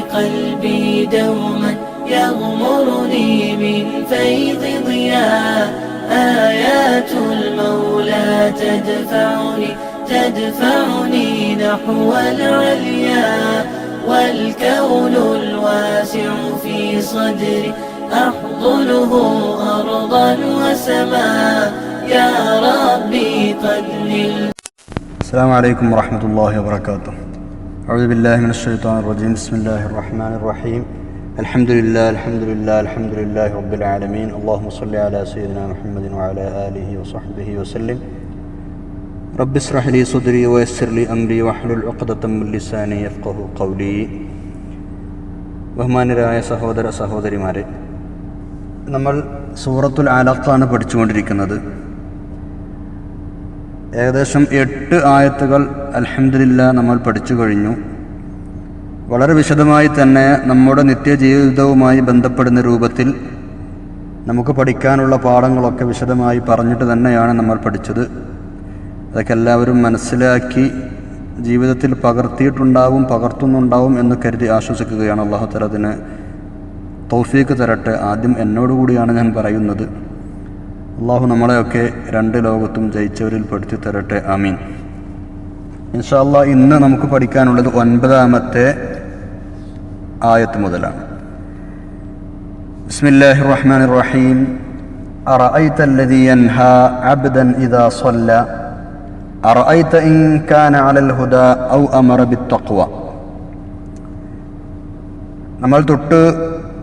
قلبي دوما يغمرني من فيض ضياء. آيات المولى تدفعني تدفعني نحو العليا. والكون الواسع في صدري أحضنه أرضا وسماء. يا ربي قد السلام عليكم ورحمة الله وبركاته. أعوذ بالله من الشيطان الرجيم بسم الله الرحمن الرحيم الحمد لله الحمد لله الحمد لله رب العالمين اللهم صل على سيدنا محمد وعلى آله وصحبه وسلم رب اشرح لي صدري ويسر لي أمري واحلل عقدة من لساني يفقه قولي ബഹുമാനരായ സഹോദര സഹോദരിമാരെ നമ്മൾ സൂറത്തുൽ ആലഖാണ് പഠിച്ചുകൊണ്ടിരിക്കുന്നത് ഏകദേശം എട്ട് ആയത്തുകൾ അലഹമില്ല നമ്മൾ പഠിച്ചു കഴിഞ്ഞു. വളരെ വിശദമായി തന്നെ നമ്മുടെ നിത്യജീവിതവുമായി ബന്ധപ്പെടുന്ന രൂപത്തിൽ നമുക്ക് പഠിക്കാനുള്ള പാഠങ്ങളൊക്കെ വിശദമായി പറഞ്ഞിട്ട് തന്നെയാണ് നമ്മൾ പഠിച്ചത്. അതൊക്കെ എല്ലാവരും മനസ്സിലാക്കി ജീവിതത്തിൽ പകർത്തിയിട്ടുണ്ടാവും പകർത്തുന്നുണ്ടാവും എന്ന് കരുതി ആശ്വസിക്കുകയാണ്. അള്ളാഹു തല അതിന് തൗഫീക്ക് തരട്ടെ. ആദ്യം എന്നോടുകൂടിയാണ് ഞാൻ പറയുന്നത്. അള്ളാഹു നമ്മളെയൊക്കെ രണ്ട് ലോകത്തും ജയിച്ചവരിൽ പെടുത്തി തരട്ടെ ആമീൻ ഇൻഷാല്ല ഇന്ന് നമുക്ക് പഠിക്കാനുള്ളത് ഒൻപതാമത്തെ ആയത്ത് മുതലാണ് ബിസ്മില്ലാഹി റഹ്മാൻ റഹീം أرأيت الذي ينهى عبدا إذا صلى أرأيت إن كان على الهدى أو أمر بالتقوى നമ്മൾ തൊട്ട്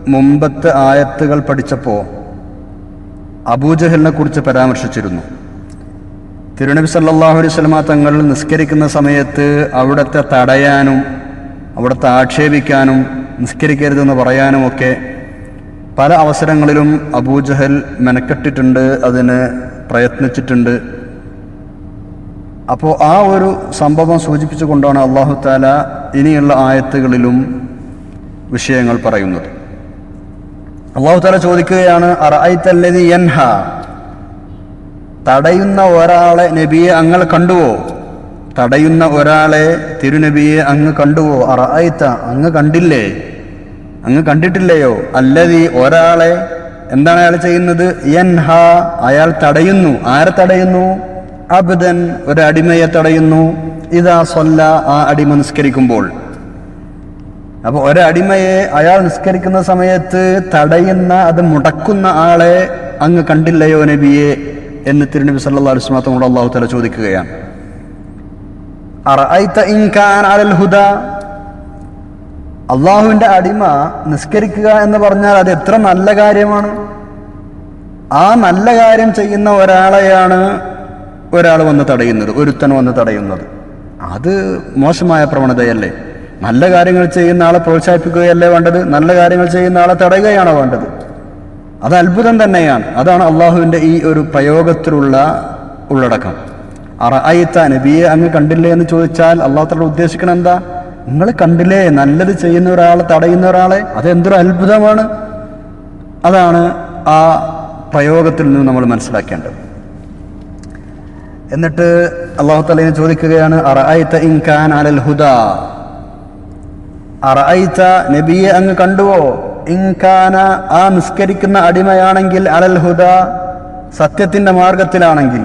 മുമ്പത്തെ ആയത്തുകൾ പഠിച്ചപ്പോൾ അബൂജഹലിനെ കുറിച്ച് പരാമർശിച്ചിരുന്നു. തിരുനബി സല്ലാഹു അലൈഹി സ്വലമ തങ്ങൾ നിസ്കരിക്കുന്ന സമയത്ത് അവിടുത്തെ തടയാനും അവിടുത്തെ ആക്ഷേപിക്കാനും നിസ്കരിക്കരുതെന്ന് പറയാനുമൊക്കെ പല അവസരങ്ങളിലും അബൂജഹൽ മെനക്കെട്ടിട്ടുണ്ട് അതിന് പ്രയത്നിച്ചിട്ടുണ്ട്. അപ്പോൾ ആ ഒരു സംഭവം സൂചിപ്പിച്ചുകൊണ്ടാണ് അള്ളാഹു താല ഇനിയുള്ള ആയത്തുകളിലും വിഷയങ്ങൾ പറയുന്നത്. അള്ളാഹു താല ചോദിക്കുകയാണ് യൻഹ? തടയുന്ന ഒരാളെ നബിയെ അങ്ങൾ കണ്ടുവോ? തടയുന്ന ഒരാളെ തിരുനബിയെ അങ്ങ് കണ്ടുവോ? അറായിത്ത അങ്ങ് കണ്ടില്ലേ? അങ്ങ് കണ്ടിട്ടില്ലയോ? അല്ലതി ഒരാളെ എന്താണ് അയാൾ ചെയ്യുന്നത്? യൻഹ അയാൾ തടയുന്നു. ആരെ തടയുന്നു? അബ്ദൻ ഒരു അടിമയെ തടയുന്നു. ഇതാ സൊല്ല ആ അടിമ നിസ്കരിക്കുമ്പോൾ അപ്പൊ ഒരടിമയെ അയാൾ നിസ്കരിക്കുന്ന സമയത്ത് തടയുന്ന അത് മുടക്കുന്ന ആളെ അങ്ങ് കണ്ടില്ലയോ നബിയെ എന്ന് തിരുനബി സല്ലാ അലുസ്മാത്തോട് അള്ളാഹു തല ചോദിക്കുകയാണ്. അള്ളാഹുവിന്റെ അടിമ നിസ്കരിക്കുക എന്ന് പറഞ്ഞാൽ അത് എത്ര നല്ല കാര്യമാണ്? ആ നല്ല കാര്യം ചെയ്യുന്ന ഒരാളെയാണ് ഒരാൾ വന്ന് തടയുന്നത് ഒരുത്തൻ വന്ന് തടയുന്നത്. അത് മോശമായ പ്രവണതയല്ലേ? നല്ല കാര്യങ്ങൾ ചെയ്യുന്ന ആളെ പ്രോത്സാഹിപ്പിക്കുകയല്ലേ വേണ്ടത്? നല്ല കാര്യങ്ങൾ ചെയ്യുന്ന ആളെ തടയുകയാണോ വേണ്ടത്? അത് അത്ഭുതം തന്നെയാണ്. അതാണ് അള്ളാഹുവിന്റെ ഈ ഒരു പ്രയോഗത്തിലുള്ള ഉള്ളടക്കം. അറഅയ്ത്ത നബിയെ അങ്ങ് കണ്ടില്ലേ എന്ന് ചോദിച്ചാൽ അള്ളാഹത്തോട് ഉദ്ദേശിക്കണം എന്താ? നിങ്ങൾ കണ്ടില്ലേ നല്ലത് ചെയ്യുന്ന ഒരാളെ തടയുന്ന ഒരാളെ? അതെന്തൊരു അത്ഭുതമാണ്? അതാണ് ആ പ്രയോഗത്തിൽ നിന്ന് നമ്മൾ മനസ്സിലാക്കേണ്ടത്. എന്നിട്ട് അള്ളാഹു തലയെ ചോദിക്കുകയാണ് അറഅയത്ത ഇൻ ഖാൻ അലൽ ഹുദ? അറഅയ്ത്ത നബിയെ അങ്ങ് കണ്ടുവോ? ഇൻകാന ആ നിസ്കരിക്കുന്ന അടിമയാണെങ്കിൽ അലൽ ഹുദ സത്യത്തിന്റെ മാർഗത്തിലാണെങ്കിൽ.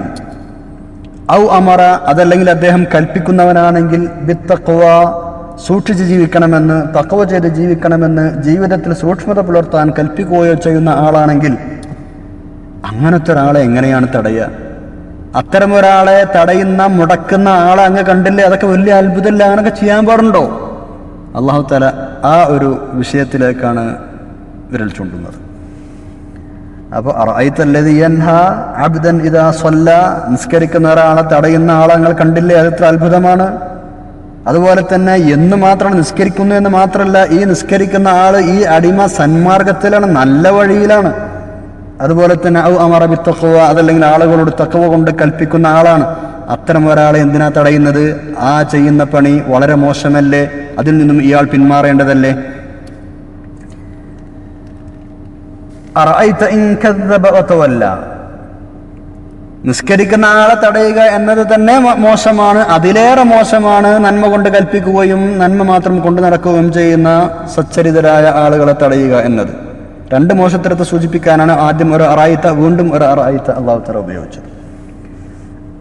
ഔ അമറ അതല്ലെങ്കിൽ അദ്ദേഹം കൽപ്പിക്കുന്നവനാണെങ്കിൽ വിത്തക്കുവ സൂക്ഷിച്ച് ജീവിക്കണമെന്ന് തക്കവ ചെയ്ത് ജീവിക്കണമെന്ന് ജീവിതത്തിൽ സൂക്ഷ്മത പുലർത്താൻ കൽപ്പിക്കുകയോ ചെയ്യുന്ന ആളാണെങ്കിൽ. അങ്ങനത്തെ ഒരാളെ എങ്ങനെയാണ് തടയുക? അത്തരം ഒരാളെ തടയുന്ന മുടക്കുന്ന ആളെ അങ്ങ് കണ്ടില്ലേ? അതൊക്കെ വലിയ അത്ഭുതമില്ല? അങ്ങനൊക്കെ ചെയ്യാൻ പാടുണ്ടോ? അള്ളാഹു തല ആ ഒരു വിഷയത്തിലേക്കാണ് വിരൽ ചൂണ്ടുന്നത്. അപ്പോൾ അബ്ദൻ ഇതാ സ്വല്ല നിസ്കരിക്കുന്ന ഒരാളെ തടയുന്ന ആളെ കണ്ടില്ലേ? കണ്ടില്ലേ ഇത്ര അത്ഭുതമാണ്. അതുപോലെ തന്നെ എന്ന് മാത്രമാണ് നിസ്കരിക്കുന്നു എന്ന് മാത്രമല്ല ഈ നിസ്കരിക്കുന്ന ആൾ ഈ അടിമ സന്മാർഗത്തിലാണ് നല്ല വഴിയിലാണ്. അതുപോലെ തന്നെ ഔ അമറബി തക്കവ അതല്ലെങ്കിൽ ആളുകളോട് തക്കവ കൊണ്ട് കൽപ്പിക്കുന്ന ആളാണ്. അത്തരം ഒരാളെ എന്തിനാ തടയുന്നത്? ആ ചെയ്യുന്ന പണി വളരെ മോശമല്ലേ? അതിൽ നിന്നും ഇയാൾ പിന്മാറേണ്ടതല്ലേ? നിസ്കരിക്കുന്ന ആളെ തടയുക എന്നത് തന്നെ മോശമാണ്. അതിലേറെ മോശമാണ് നന്മ കൊണ്ട് കൽപ്പിക്കുകയും നന്മ മാത്രം കൊണ്ടു നടക്കുകയും ചെയ്യുന്ന സച്ചരിതരായ ആളുകളെ തടയുക എന്നത്. രണ്ട് മോശത്തരത്തെ സൂചിപ്പിക്കാനാണ് ആദ്യം ഒരു അറായിത്ത വീണ്ടും ഒരു അറായിത്ത അള്ളാഹു തല ഉപയോഗിച്ചത്.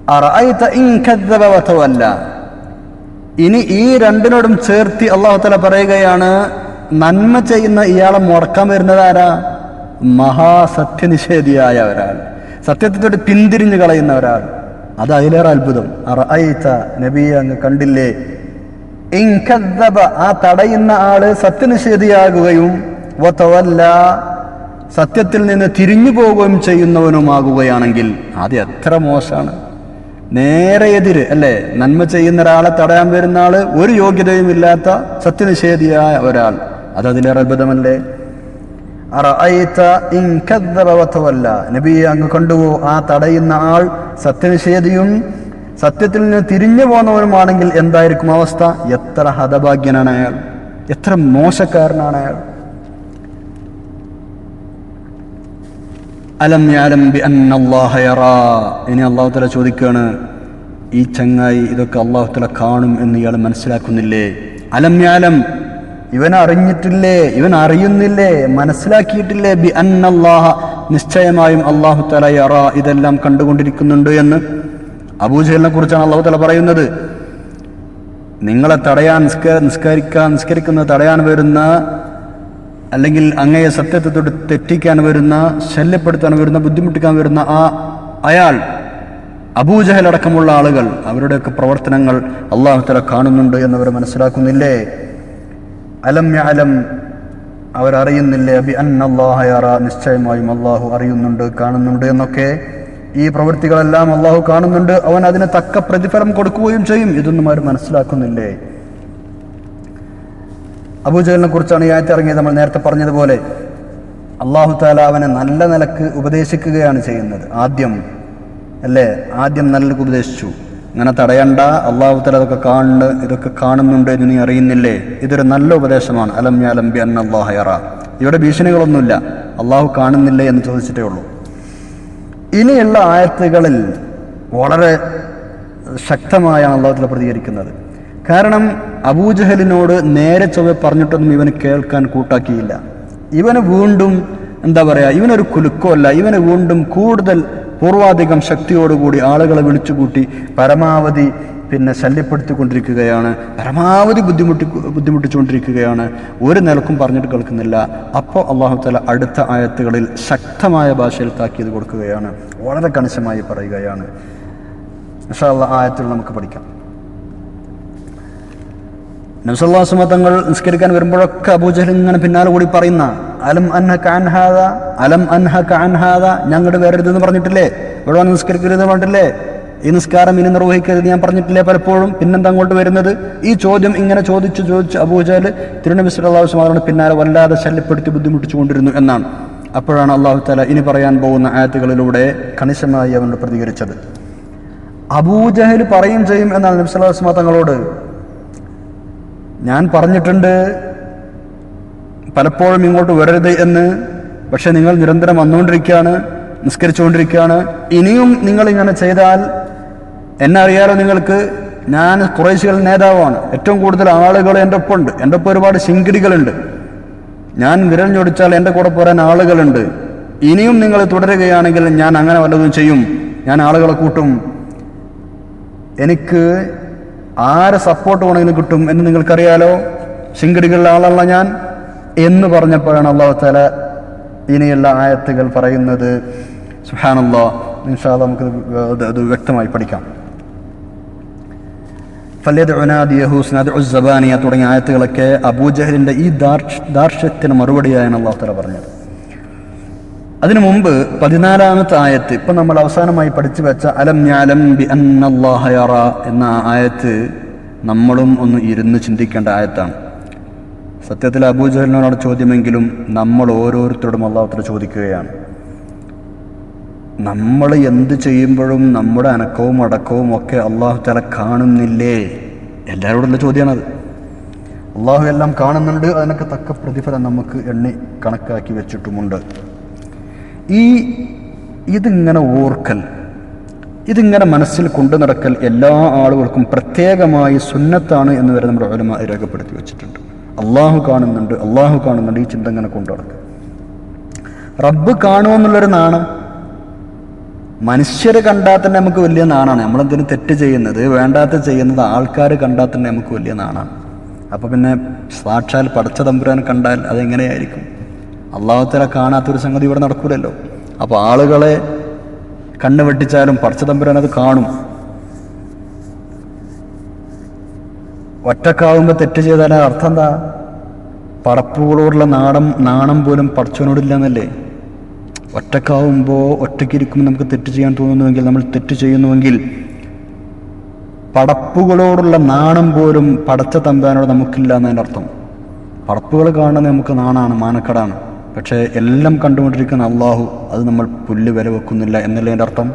അറായിത്ത ഇൻ വതവല്ല. ഇനി ഈ രണ്ടിനോടും ചേർത്തി അള്ളാഹു തല പറയുകയാണ് നന്മ ചെയ്യുന്ന ഇയാളെ മുടക്കാൻ വരുന്നത് ആരാ? മഹാസത്യനിഷേധിയായ ഒരാൾ. സത്യത്തോട് പിന്തിരിഞ്ഞു കളയുന്ന ഒരാൾ. അത് അതിലേറെ അത്ഭുതം. അറഅയ്ത നബിയെ അങ്ങ് കണ്ടില്ലേ? ഇൻ കദ്ദബ ആ തടയുന്ന ആൾ സത്യനിഷേധിയാകുകയും സത്യത്തിൽ നിന്ന് തിരിഞ്ഞു പോവുകയും ചെയ്യുന്നവനുമാകുകയാണെങ്കിൽ അത് എത്ര മോശമാണ്. നേരെ എതിര് അല്ലേ? നന്മ ചെയ്യുന്ന ഒരാളെ തടയാൻ വരുന്ന ആൾ ഒരു യോഗ്യതയും ഇല്ലാത്ത സത്യനിഷേധിയായ ഒരാൾ. അത് അതിലേറെ അത്ഭുതമല്ലേ നബിയെ അങ്ങ് കണ്ടുവോ? ആ തടയുന്ന ആൾ സത്യനിഷേധിയും സത്യത്തിൽ നിന്ന് തിരിഞ്ഞു പോന്നവനുമാണെങ്കിൽ എന്തായിരിക്കും അവസ്ഥ? എത്ര ഹതഭാഗ്യനാണ് അയാൾ. എത്ര മോശക്കാരനാണ് അയാൾ. അലം യാലം ബി അന്നല്ലാഹ യറാ. ഇനി അള്ളാഹു തല ചോദിക്കുകയാണ് ഈ ചങ്ങായി ഇതൊക്കെ അള്ളാഹു തല കാണും എന്ന് ഇയാൾ മനസ്സിലാക്കുന്നില്ലേ? അലം യാലം ഇവൻ അറിഞ്ഞിട്ടില്ലേ? ഇവൻ അറിയുന്നില്ലേ? മനസ്സിലാക്കിയിട്ടില്ലേ? ബി അന്നല്ലാഹ നിശ്ചയമായും അള്ളാഹു തല യറാ ഇതെല്ലാം കണ്ടുകൊണ്ടിരിക്കുന്നുണ്ട് എന്ന്. അബൂജഹലിനെ കുറിച്ചാണ് അള്ളാഹു തല പറയുന്നത്. നിങ്ങളെ തടയാൻ നിസ്ക നിസ്കരിക്കാൻ നിസ്കരിക്കുന്നത് തടയാൻ വരുന്ന അല്ലെങ്കിൽ അങ്ങയെ സത്യത്തെ തൊട്ട് തെറ്റിക്കാൻ വരുന്ന ശല്യപ്പെടുത്താൻ വരുന്ന ബുദ്ധിമുട്ടിക്കാൻ വരുന്ന ആ അയാൾ അബൂജഹൽ അടക്കമുള്ള ആളുകൾ അവരുടെയൊക്കെ പ്രവർത്തനങ്ങൾ അള്ളാഹു തല കാണുന്നുണ്ട് എന്നവർ മനസ്സിലാക്കുന്നില്ലേ? അലം അലം അവരറിയുന്നില്ലേ? അബി അൻ യറ നിശ്ചയമായും അള്ളാഹു അറിയുന്നുണ്ട് കാണുന്നുണ്ട് എന്നൊക്കെ. ഈ പ്രവൃത്തികളെല്ലാം അള്ളാഹു കാണുന്നുണ്ട് അവൻ അതിന് തക്ക പ്രതിഫലം കൊടുക്കുകയും ചെയ്യും. ഇതൊന്നും അവർ മനസ്സിലാക്കുന്നില്ലേ? അബൂജഹലിനെ കുറിച്ചാണ് ഈ ആയത്ത് ഇറങ്ങിയത്. നമ്മൾ നേരത്തെ പറഞ്ഞതുപോലെ അള്ളാഹു താല അവനെ നല്ല നിലയ്ക്ക് ഉപദേശിക്കുകയാണ് ചെയ്യുന്നത്. ആദ്യം അല്ലേ? ആദ്യം നല്ലക്ക് ഉപദേശിച്ചു. അങ്ങനെ തടയണ്ട. അള്ളാഹു താല അതൊക്കെ കാണുന്നു ഇതൊക്കെ കാണുന്നുണ്ട് എന്ന് നീ അറിയുന്നില്ലേ? ഇതൊരു നല്ല ഉപദേശമാണ്. അലം യാലം ബി അള്ളാഹയറ ഇവിടെ ഭീഷണികളൊന്നുമില്ല. അള്ളാഹു കാണുന്നില്ലേ എന്ന് ചോദിച്ചിട്ടേ ഉള്ളൂ. ഇനിയുള്ള ആയത്തുകളിൽ വളരെ ശക്തമായാണ് അള്ളാഹുത്തല പ്രതികരിക്കുന്നത്. കാരണം അബൂജഹലിനോട് നേരെ ചൊവ്വെ പറഞ്ഞിട്ടൊന്നും ഇവന് കേൾക്കാൻ കൂട്ടാക്കിയില്ല. ഇവന് വീണ്ടും എന്താ പറയാ ഇവനൊരു കുലുക്കമല്ല. ഇവന് വീണ്ടും കൂടുതൽ പൂർവാധികം ശക്തിയോടുകൂടി ആളുകളെ വിളിച്ചുകൂട്ടി പരമാവധി പിന്നെ ശല്യപ്പെടുത്തിക്കൊണ്ടിരിക്കുകയാണ്. പരമാവധി ബുദ്ധിമുട്ടി ബുദ്ധിമുട്ടിച്ചുകൊണ്ടിരിക്കുകയാണ്. ഒരു നിലക്കും പറഞ്ഞിട്ട് കേൾക്കുന്നില്ല. അപ്പോൾ അള്ളാഹു താല അടുത്ത ആയത്തുകളിൽ ശക്തമായ ഭാഷയിൽ താക്കീത് കൊടുക്കുകയാണ്. വളരെ കണിശമായി പറയുകയാണ്. ആയത്തുകൾ ആയത്തിൽ നമുക്ക് പഠിക്കാം. നബ്സല്ലാസ്മ തങ്ങൾ നിസ്കരിക്കാൻ വരുമ്പോഴൊക്കെ അബൂജഹൽ ഇങ്ങനെ പിന്നാലെ കൂടി പറയുന്ന അലം അൻഹ കാൻഹാദ അലം അൻഹ കാൻഹാദ ഞങ്ങളുടെ വരരുതെന്ന് പറഞ്ഞിട്ടില്ലേ? ഇവിടെ വന്ന് നിസ്കരിക്കരുത് പറഞ്ഞിട്ടില്ലേ? ഈ നിസ്കാരം ഇനി നിർവഹിക്കരുത് ഞാൻ പറഞ്ഞിട്ടില്ലേ പലപ്പോഴും? പിന്നെന്താ അങ്ങോട്ട് വരുന്നത്? ഈ ചോദ്യം ഇങ്ങനെ ചോദിച്ച് ചോദിച്ച് അബൂജഹൽ തിരുനബി അലൈഹി വസല്ലം പിന്നാലെ വല്ലാതെ ശല്യപ്പെടുത്തി ബുദ്ധിമുട്ടിച്ചുകൊണ്ടിരുന്നു എന്നാണ്. അപ്പോഴാണ് അള്ളാഹു താല ഇനി പറയാൻ പോകുന്ന ആയത്തുകളിലൂടെ കണിശമായി അവനോട് പ്രതികരിച്ചത്. അബൂജഹൽ പറയും ചെയ്യും എന്നാണ് നബി സല്ലല്ലാഹു തങ്ങളോട്. ഞാൻ പറഞ്ഞിട്ടുണ്ട് പലപ്പോഴും ഇങ്ങോട്ട് വരരുത് എന്ന്. പക്ഷെ നിങ്ങൾ നിരന്തരം വന്നുകൊണ്ടിരിക്കുകയാണ് നിസ്കരിച്ചുകൊണ്ടിരിക്കുകയാണ്. ഇനിയും നിങ്ങൾ ഇങ്ങനെ ചെയ്താൽ എന്നെ അറിയാലോ നിങ്ങൾക്ക്. ഞാൻ കുറേശികൾ നേതാവാണ്. ഏറ്റവും കൂടുതൽ ആളുകൾ എന്റെ ഒപ്പം ഉണ്ട്. എന്റെ ഒപ്പം ഒരുപാട് ശിങ്കിടികളുണ്ട്. ഞാൻ വിരൽ ഞൊടിച്ചാൽ എന്റെ കൂടെ പോരാൻ ആളുകളുണ്ട്. ഇനിയും നിങ്ങൾ തുടരുകയാണെങ്കിൽ ഞാൻ അങ്ങനെ വല്ലതും ചെയ്യും. ഞാൻ ആളുകളെ കൂട്ടും. എനിക്ക് ആരെ സപ്പോർട്ട് വേണമെങ്കിലും കിട്ടും എന്ന് നിങ്ങൾക്കറിയാലോ? ശിങ്കടികളിലെ ആളല്ല ഞാൻ എന്ന് പറഞ്ഞപ്പോഴാണ് അള്ളാഹു ഇനിയുള്ള ആയത്തുകൾ പറയുന്നത്. സുഹാനല്ലോ നിഷാ നമുക്ക് അത് വ്യക്തമായി പഠിക്കാം. ഫലേദ് ഒനാദ് യഹൂസ് നദ് ഉസ്സബാനിയ തുടങ്ങിയ ആയത്തുകളൊക്കെ അബൂജഹലിന്റെ ഈ ദാർഷ് ദാർഷ്ട്യത്തിന് മറുപടിയായാണ് അള്ളാഹു താല പറഞ്ഞത്. അതിനു മുമ്പ് പതിനാലാമത്തെ ആയത്ത് ഇപ്പൊ നമ്മൾ അവസാനമായി പഠിച്ചു വെച്ച അലം ഞാലം ബി അന്നല്ലാഹ യറ എന്ന ആയത്ത് നമ്മളും ഒന്ന് ഇരുന്ന് ചിന്തിക്കേണ്ട ആയത്താണ്. സത്യത്തിൽ അബൂജഹലിനോട് ചോദ്യമെങ്കിലും നമ്മൾ ഓരോരുത്തരോടും അള്ളാഹുത്തര ചോദിക്കുകയാണ്. നമ്മൾ എന്ത് ചെയ്യുമ്പോഴും നമ്മുടെ അനക്കവും അടക്കവും ഒക്കെ അള്ളാഹു തല കാണുന്നില്ലേ? എല്ലാവരോടുള്ള ചോദ്യമാണത്. അള്ളാഹു എല്ലാം കാണുന്നുണ്ട് അതിനൊക്കെ തക്ക പ്രതിഫലം നമുക്ക് എണ്ണി കണക്കാക്കി വെച്ചിട്ടുമുണ്ട്. ഈ ഇതിങ്ങനെ ഓർക്കൽ ഇതിങ്ങനെ മനസ്സിൽ കൊണ്ടു നടക്കൽ എല്ലാ ആളുകൾക്കും പ്രത്യേകമായി സുന്നത്താണ് എന്ന് വരെ നമ്മുടെ ഓരോ രേഖപ്പെടുത്തി വെച്ചിട്ടുണ്ട്. അള്ളാഹു കാണുന്നുണ്ട് അള്ളാഹു കാണുന്നുണ്ട് ഈ ചിന്ത ഇങ്ങനെ കൊണ്ടു നടക്കുക റബ്ബ് കാണുമെന്നുള്ളൊരു നാണം മനുഷ്യർ കണ്ടാൽ തന്നെ നമുക്ക് വലിയ നാണാണ്. നമ്മളെന്തിനും തെറ്റ് ചെയ്യുന്നത് വേണ്ടാത്ത ചെയ്യുന്നത് ആൾക്കാർ കണ്ടാൽ തന്നെ നമുക്ക് വലിയ നാണാണ്. അപ്പോൾ പിന്നെ സാക്ഷാൽ പടച്ച തമ്പുരാൻ കണ്ടാൽ അതെങ്ങനെയായിരിക്കും? അള്ളാഹുത്തല കാണാത്തൊരു സംഗതി ഇവിടെ നടക്കൂലല്ലോ. അപ്പോൾ ആളുകളെ കണ്ണു വെട്ടിച്ചാലും പടച്ച തമ്പുരാൻ അത് കാണും. ഒറ്റക്കാവുമ്പോൾ തെറ്റ് ചെയ്താൽ അർത്ഥം എന്താ? പടപ്പുകളോടുള്ള നാടം നാണം പോലും പടച്ചവനോടില്ല എന്നല്ലേ ഒറ്റക്കാവുമ്പോൾ ഒറ്റയ്ക്കിരിക്കുമ്പോൾ നമുക്ക് തെറ്റ് ചെയ്യാൻ തോന്നുന്നുവെങ്കിൽ നമ്മൾ തെറ്റ് ചെയ്യുന്നുവെങ്കിൽ പടപ്പുകളോടുള്ള നാണം പോലും പടച്ച തമ്പാനോട് നമുക്കില്ല എന്നതിന്റെ അർത്ഥം പടപ്പുകൾ കാണുന്നത് നമുക്ക് നാണാണ് മാനക്കടാണ്. പക്ഷേ എല്ലാം കണ്ടുകൊണ്ടിരിക്കുന്ന അള്ളാഹു അത് നമ്മൾ പുല്ല് വില വെക്കുന്നില്ല എന്നല്ലേ എന്റെ അർത്ഥം?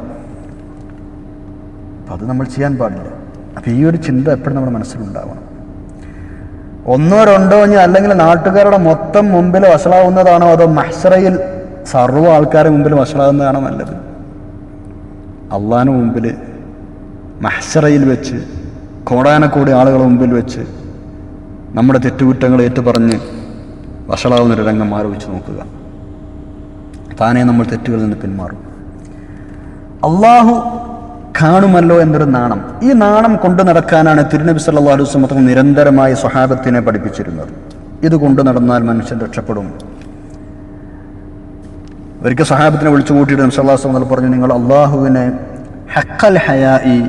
അപ്പം അത് നമ്മൾ ചെയ്യാൻ പാടില്ല. അപ്പം ഈ ഒരു ചിന്ത എപ്പോഴും നമ്മുടെ മനസ്സിലുണ്ടാവണം. ഒന്നോ രണ്ടോ ഇനി അല്ലെങ്കിൽ നാട്ടുകാരുടെ മൊത്തം മുമ്പിൽ വഷളാവുന്നതാണോ അതോ മഹ്സറയിൽ സർവ ആൾക്കാരുടെ മുമ്പിൽ വഷളാവുന്നതാണോ നല്ലത്? അള്ളാഹിന് മുമ്പിൽ മഹ്സറയിൽ വെച്ച് കോടാനക്കൂടി ആളുകളുടെ മുമ്പിൽ വെച്ച് നമ്മുടെ തെറ്റുകുറ്റങ്ങൾ ഏറ്റുപറഞ്ഞ് വഷളാവുന്നൊരു രംഗം ആലോചിച്ച് നോക്കുക. താനെ നമ്മൾ തെറ്റുകളിൽ നിന്ന് പിന്മാറും. അള്ളാഹു കാണുമല്ലോ എന്നൊരു നാണം. ഈ നാണം കൊണ്ടു നടക്കാനാണ് തിരുനബി സല്ലാ അലൈഹി വസല്ലം നിരന്തരമായി സ്വഹാബത്തിനെ പഠിപ്പിച്ചിരുന്നത്. ഇത് കൊണ്ടു നടന്നാൽ മനുഷ്യൻ രക്ഷപ്പെടും. ഒരിക്കൽ സഹാബത്തിനെ വിളിച്ചു കൂട്ടിയിട്ട് നബി സല്ലല്ലാഹു അലൈഹി വസല്ലം പറഞ്ഞു നിങ്ങൾ അള്ളാഹുവിനെ ഹക്കൽ ഹയായി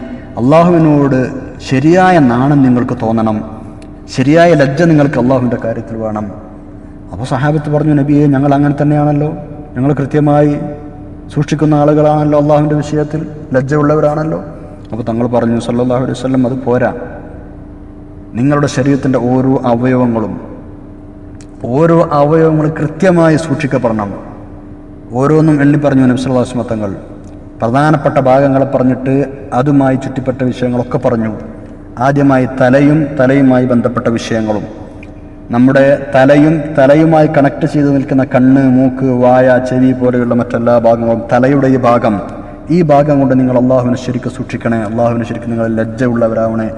അള്ളാഹുവിനോട് ശരിയായ നാണം നിങ്ങൾക്ക് തോന്നണം. ശരിയായ ലജ്ജ നിങ്ങൾക്ക് അള്ളാഹുവിന്റെ കാര്യത്തിൽ വേണം. അപ്പോൾ സഹാബത്ത് പറഞ്ഞു നബിയെ ഞങ്ങൾ അങ്ങനെ തന്നെയാണല്ലോ. ഞങ്ങൾ കൃത്യമായി സൂക്ഷിക്കുന്ന ആളുകളാണല്ലോ അള്ളാഹുവിന്റെ വിഷയത്തിൽ. ലജ്ജയുള്ളവരാണല്ലോ. അപ്പോൾ തങ്ങൾ പറഞ്ഞു സല്ലാഹു അലൈഹി വസല്ലം അത് പോരാ. നിങ്ങളുടെ ശരീരത്തിന്റെ ഓരോ അവയവങ്ങളും ഓരോ അവയവങ്ങളും കൃത്യമായി സൂക്ഷിക്കപ്പെടണം. ഓരോന്നും എണ്ണി പറഞ്ഞു നബ്സല്ലാസ്മ തങ്ങൾ. പ്രധാനപ്പെട്ട ഭാഗങ്ങളെ പറഞ്ഞിട്ട് അതുമായി ചുറ്റിപ്പെട്ട വിഷയങ്ങളൊക്കെ പറഞ്ഞു. ആദ്യമായി തലയും തലയുമായി ബന്ധപ്പെട്ട വിഷയങ്ങളും. നമ്മുടെ തലയും തലയുമായി കണക്ട് ചെയ്തു നിൽക്കുന്ന കണ്ണ് മൂക്ക് വായ ചെവി പോലെയുള്ള മറ്റെല്ലാ ഭാഗങ്ങളും തലയുടെ ഈ ഭാഗം. ഈ ഭാഗം കൊണ്ട് നിങ്ങൾ അള്ളാഹുവിനെ ശരിക്കും സൂക്ഷിക്കണേ. അള്ളാഹുവിനെ ശരിക്കും നിങ്ങൾ ലജ്ജ ഉള്ളവരാവണേ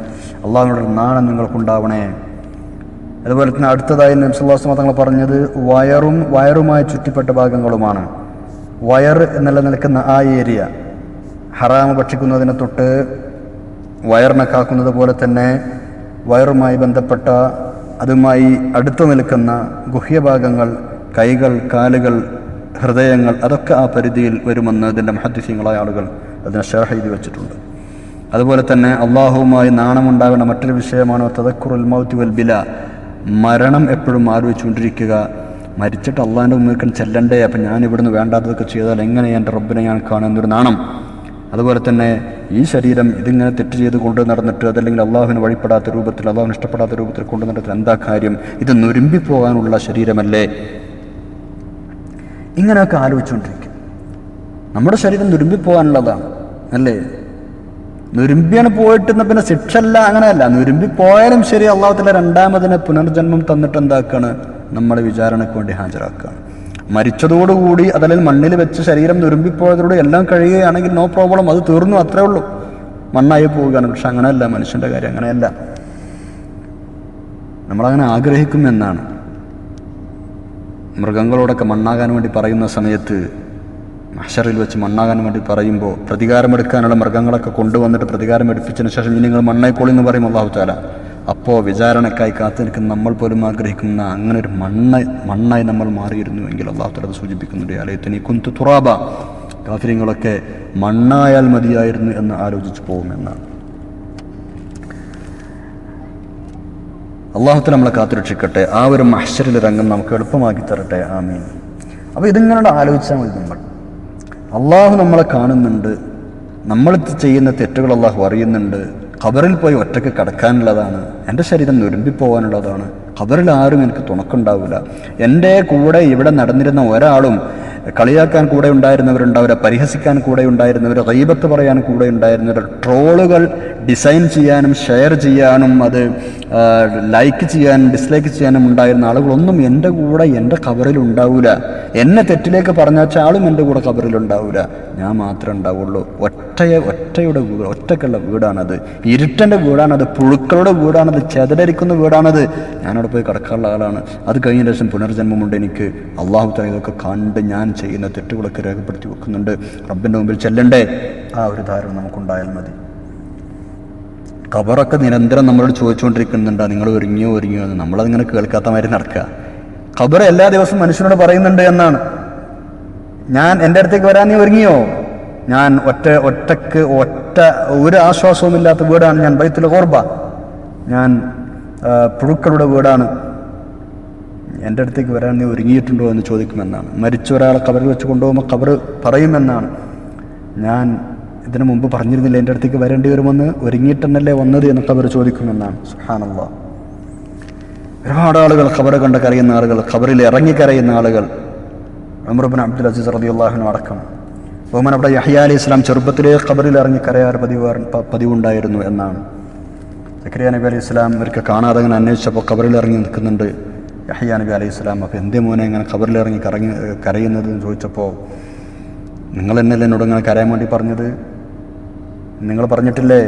അള്ളാഹുവിനോട് നാണം നിങ്ങൾക്കുണ്ടാവണേ. അതുപോലെ തന്നെ അടുത്തതായി നബ്സുല്ലാസ്മ തങ്ങൾ പറഞ്ഞത് വയറും വയറുമായി ചുറ്റിപ്പെട്ട ഭാഗങ്ങളുമാണ്. വയർ നിലനിൽക്കുന്ന നിൽക്കുന്ന ആ ഏരിയ. ഹറാമ് ഭക്ഷിക്കുന്നതിനെ തൊട്ട് വയറിനെ കാക്കുന്നത് പോലെ തന്നെ വയറുമായി ബന്ധപ്പെട്ട അതുമായി അടുത്തു നിൽക്കുന്ന ഗുഹ്യഭാഗങ്ങൾ കൈകൾ കാലുകൾ ഹൃദയങ്ങൾ അതൊക്കെ ആ പരിധിയിൽ വരുമെന്ന് ഇതിന്റെ മഹദ്യസ്യങ്ങളായ ആളുകൾ അതിനെ ഷെയർ ചെയ്തു വെച്ചിട്ടുണ്ട്. അതുപോലെ തന്നെ അള്ളാഹുവുമായി നാണമുണ്ടാകുന്ന മറ്റൊരു വിഷയമാണ് തദക്കുറുൽ മൗത്തി വൽ ബില. മരണം എപ്പോഴും ആലോചിച്ചുകൊണ്ടിരിക്കുക. മരിച്ചിട്ട് അള്ളാഹിന്റെ മുമ്പിൽ ചെല്ലണ്ടേ? അപ്പം ഞാൻ ഇവിടുന്ന് വേണ്ടാത്തതൊക്കെ ചെയ്താൽ എങ്ങനെ എന്റെ റബ്ബിനെ ഞാൻ കാണുന്നൊരു നാണം. അതുപോലെ തന്നെ ഈ ശരീരം ഇതിങ്ങനെ തെറ്റ് ചെയ്ത് കൊണ്ട് നടന്നിട്ട് അതല്ലെങ്കിൽ അള്ളാഹുവിന് വഴിപ്പെടാത്ത രൂപത്തിൽ അള്ളാഹുവിന് ഇഷ്ടപ്പെടാത്ത രൂപത്തിൽ കൊണ്ട് നടന്നിട്ട് എന്താ കാര്യം? ഇത് നുരുമ്പിപ്പോകാനുള്ള ശരീരമല്ലേ? ഇങ്ങനെയൊക്കെ ആലോചിച്ചുകൊണ്ടിരിക്കും. നമ്മുടെ ശരീരം നുരുമ്പിപ്പോകാനുള്ളതാണ് അല്ലേ? നുരുമ്പിയാണ് പോയിട്ട് പിന്നെ ശിക്ഷല്ല അങ്ങനെയല്ല. നുരുമ്പി പോയാലും ശരി അള്ളാഹത്തിലെ രണ്ടാമതിനെ പുനർജന്മം തന്നിട്ട് എന്താക്കാണ്? നമ്മളെ വിചാരണയ്ക്ക് വേണ്ടി ഹാജരാക്കുകയാണ് മരിച്ചതോടുകൂടി അതല്ലെങ്കിൽ മണ്ണിൽ വെച്ച് ശരീരം നുരുമ്പിപ്പോയതോടെ എല്ലാം കഴിയുകയാണെങ്കിൽ നോ പ്രോബ്ലം അത് തീർന്നു അത്രേ ഉള്ളൂ. മണ്ണായി പോവുകയാണ്. പക്ഷെ അങ്ങനെയല്ല മനുഷ്യന്റെ കാര്യം അങ്ങനെയല്ല. നമ്മളങ്ങനെ ആഗ്രഹിക്കുമെന്നാണ്. മൃഗങ്ങളോടൊക്കെ മണ്ണാകാൻ വേണ്ടി പറയുന്ന സമയത്ത് മഷറിൽ വെച്ച് മണ്ണാകാൻ വേണ്ടി പറയുമ്പോൾ പ്രതികാരമെടുക്കാനുള്ള മൃഗങ്ങളൊക്കെ കൊണ്ടുവന്നിട്ട് പ്രതികാരം എടുപ്പിച്ചതിന് ശേഷം ഇനി നിങ്ങൾ മണ്ണായിക്കോളി എന്ന് പറയും അള്ളാഹു താല അപ്പോൾ വിചാരണക്കായി കാത്തിരിക്കുന്ന നമ്മൾ പോലും ആഗ്രഹിക്കുന്ന അങ്ങനെ ഒരു മണ്ണ മണ്ണായി നമ്മൾ മാറിയിരുന്നുവെങ്കിൽ അള്ളാഹു താല അത് സൂചിപ്പിക്കുന്നുണ്ട്. അലയത്തിനി കുന്തു തുറാബ കാഫര്യങ്ങളൊക്കെ മണ്ണായാൽ മതിയായിരുന്നു എന്ന് ആലോചിച്ച് പോകുമെന്നാണ് അള്ളാഹുത്തിന് നമ്മളെ കാത്തുരക്ഷിക്കട്ടെ ആ ഒരു മഹ്ഷറിൽ രംഗം നമുക്ക് എളുപ്പമാക്കി തരട്ടെ. ആമീൻ. അപ്പോൾ ഇതിങ്ങനെ ആലോചിച്ചാൽ മതി നമ്മൾ. അള്ളാഹു നമ്മളെ കാണുന്നുണ്ട്. നമ്മൾ ചെയ്യുന്ന തെറ്റുകൾ അള്ളാഹു അറിയുന്നുണ്ട്. ഖബറിൽ പോയി ഒറ്റയ്ക്ക് കിടക്കാനുള്ളതാണ് എന്റെ ശരീരം നുരുമ്പിപ്പോവാനുള്ളതാണ് ഖബറിൽ ആരും എനിക്ക് തുണക്കുണ്ടാവില്ല എന്റെ കൂടെ ഇവിടെ നടന്നിരുന്ന ഒരാളും കളിയാക്കാൻ കൂടെ ഉണ്ടായിരുന്നവരുണ്ട് അവരെ പരിഹസിക്കാൻ കൂടെ ഉണ്ടായിരുന്നവർ റൈബത്ത് പറയാൻ കൂടെ ഉണ്ടായിരുന്നവർ ട്രോളുകൾ ഡിസൈൻ ചെയ്യാനും ഷെയർ ചെയ്യാനും അത് ലൈക്ക് ചെയ്യാനും ഡിസ്ലൈക്ക് ചെയ്യാനും ഉണ്ടായിരുന്ന ആളുകളൊന്നും എന്റെ കൂടെ എന്റെ കവറിൽ ഉണ്ടാവില്ല എന്നെ തെറ്റിലേക്ക് പറഞ്ഞാച്ച ആളും എന്റെ കൂടെ കവറിൽ ഉണ്ടാവില്ല ഞാൻ മാത്രമേ ഉണ്ടാവുള്ളൂ. ഒറ്റയ ഒറ്റയെ ഒറ്റയുടെ വീട് ഒറ്റക്കുള്ള വീടാണത്. ഇരുട്ടന്റെ വീടാണത് പുഴുക്കളുടെ വീടാണത് ചെതലരിക്കുന്ന വീടാണത്. ഞാനവിടെ പോയി കിടക്കാനുള്ള ആളാണ്. അത് കഴിഞ്ഞ ശേഷം പുനർജന്മമുണ്ട് എനിക്ക്. അള്ളാഹു തല ഇതൊക്കെ കണ്ട് ഞാൻ ചെയ്യുന്ന തെറ്റുകളൊക്കെ രേഖപ്പെടുത്തി വെക്കുന്നുണ്ട്. റബ്ബിന്റെ മുമ്പിൽ ചെല്ലണ്ടേ? ആ ഒരു ധാരണ നമുക്കുണ്ടായാൽ മതി. ഖബറൊക്കെ നിരന്തരം നമ്മളോട് ചോദിച്ചുകൊണ്ടിരിക്കുന്നുണ്ട്. നിങ്ങൾ ഒരുങ്ങിയോ ഒരുങ്ങിയോ എന്ന്. നമ്മളതിങ്ങനെ കേൾക്കാത്ത മാതിരി നടക്കുക. ഖബർ എല്ലാ ദിവസവും മനുഷ്യനോട് പറയുന്നുണ്ട് എന്നാണ്. ഞാൻ എന്റെ അടുത്തേക്ക് വരാൻ നീ ഒരുങ്ങിയോ? ഞാൻ ഒറ്റ ഒറ്റയ്ക്ക് ഒറ്റ ഒരു ആശ്വാസവുമില്ലാത്ത വീടാണ് ഞാൻ ബൈത്തുൽ ഓർബ ഞാൻ പുഴുക്കളുടെ വീടാണ്. എന്റെ അടുത്തേക്ക് വരാൻ നീ ഒരുങ്ങിയിട്ടുണ്ടോ എന്ന് ചോദിക്കുമെന്നാണ്. മരിച്ച ഒരാളെ കബറിൽ വെച്ച് കൊണ്ടുപോകുമ്പോൾ കബർ പറയുമെന്നാണ്. ഞാൻ ഇതിനു മുമ്പ് പറഞ്ഞിരുന്നില്ല എന്റെ അടുത്തേക്ക് വരേണ്ടി വരുമെന്ന്? ഒരുങ്ങിയിട്ടെന്നല്ലേ വന്നത് എന്ന് കബർ ചോദിക്കുമെന്നാണ്. സുഹാനുള്ള ഒരുപാട് ആളുകൾ ഖബർ കണ്ട് കരയുന്ന ആളുകൾ ഖബറിൽ ഇറങ്ങി കരയുന്ന ആളുകൾ. ഉമർബിൻ അബ്ദുൽ അസീസ് റതി അള്ളാഹുനു അടക്കം. ബഹുമാൻ അവിടെ യഹ്യ അലി ഇസ്ലാം ചെറുപ്പത്തിലേ ഖബറിൽ ഇറങ്ങി കരയാർ പതിവ് പതിവുണ്ടായിരുന്നു എന്നാണ്. സക്കരിയ നബി അലി ഇസ്ലാം ഇവർക്ക് കാണാതെ അങ്ങനെ അന്വേഷിച്ചപ്പോൾ ഖബറിൽ ഇറങ്ങി നിൽക്കുന്നുണ്ട്. യഹ്യ നബി അലൈഹി സ്വലാം അപ്പോൾ എന്തേ മോനെ ഇങ്ങനെ ഖബറിൽ ഇറങ്ങി കറങ്ങി കരയുന്നത്? എന്ന് ചോദിച്ചപ്പോൾ നിങ്ങൾ എന്നല്ലേ എന്നോട് ഇങ്ങനെ കരയാൻ വേണ്ടി പറഞ്ഞത്? നിങ്ങൾ പറഞ്ഞിട്ടില്ലേ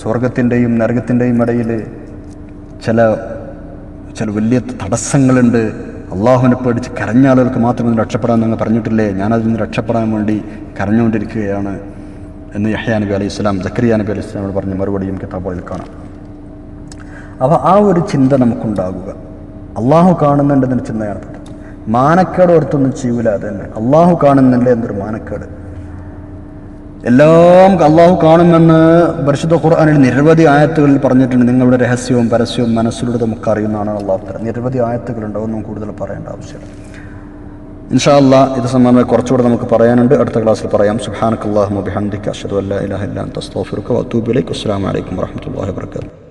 സ്വർഗത്തിന്റെയും നരകത്തിന്റെയും ഇടയിൽ ചില ചില വലിയ തടസ്സങ്ങളുണ്ട്. അള്ളാഹുവിനെ പേടിച്ച് കരഞ്ഞ ആളുകൾക്ക് ഇതിന് രക്ഷപ്പെടാൻ നിങ്ങൾ പറഞ്ഞിട്ടില്ലേ? ഞാനതിൽ നിന്ന് രക്ഷപ്പെടാൻ വേണ്ടി കരഞ്ഞുകൊണ്ടിരിക്കുകയാണ്. എന്ന് യഹ്യാ നബി അലൈഹി സ്വലാം ജക്കരിയ നബി അലൈഹി സ്വലാമോട് പറഞ്ഞ മറുപടിയും കിതാബുകളിൽ കാണാം. അപ്പോൾ ആ ഒരു ചിന്ത നമുക്കുണ്ടാകുക. അള്ളാഹു കാണുന്നുണ്ടെന്നൊരു ചിന്തയാണ് മാനക്കേട് ഓർത്തൊന്നും ചെയ്യൂല അത് തന്നെ അള്ളാഹു കാണുന്നില്ല എന്നൊരു മാനക്കേട്. എല്ലാം അള്ളാഹു കാണുമെന്ന് പരിശുദ്ധ ഖുർആാനിൽ നിരവധി ആയത്തുകളിൽ പറഞ്ഞിട്ടുണ്ട്. നിങ്ങളുടെ രഹസ്യവും പരസ്യവും മനസ്സിലൂടെ നമുക്ക് അറിയുന്നതാണ് അള്ളാഹു തരം നിരവധി ആയത്തുകളുണ്ട് അതൊന്നും കൂടുതൽ പറയേണ്ട ആവശ്യമില്ല. ഇൻഷാ അല്ലാ ഇത് സംബന്ധമായി കുറച്ചുകൂടെ നമുക്ക് പറയാനുണ്ട്. അടുത്ത ക്ലാസ്സിൽ പറയാം. സുഹാനക്കല്ലാഹു ബിഹംദിക അഷ്ഹദു അല്ലാ ഇലാഹ ഇല്ലാൻ അൻത അസ്തഗ്ഫിറുക അസ്സാം വലൈക്കും വറഹ്മത്തുള്ളാഹി വബറകാതുഹു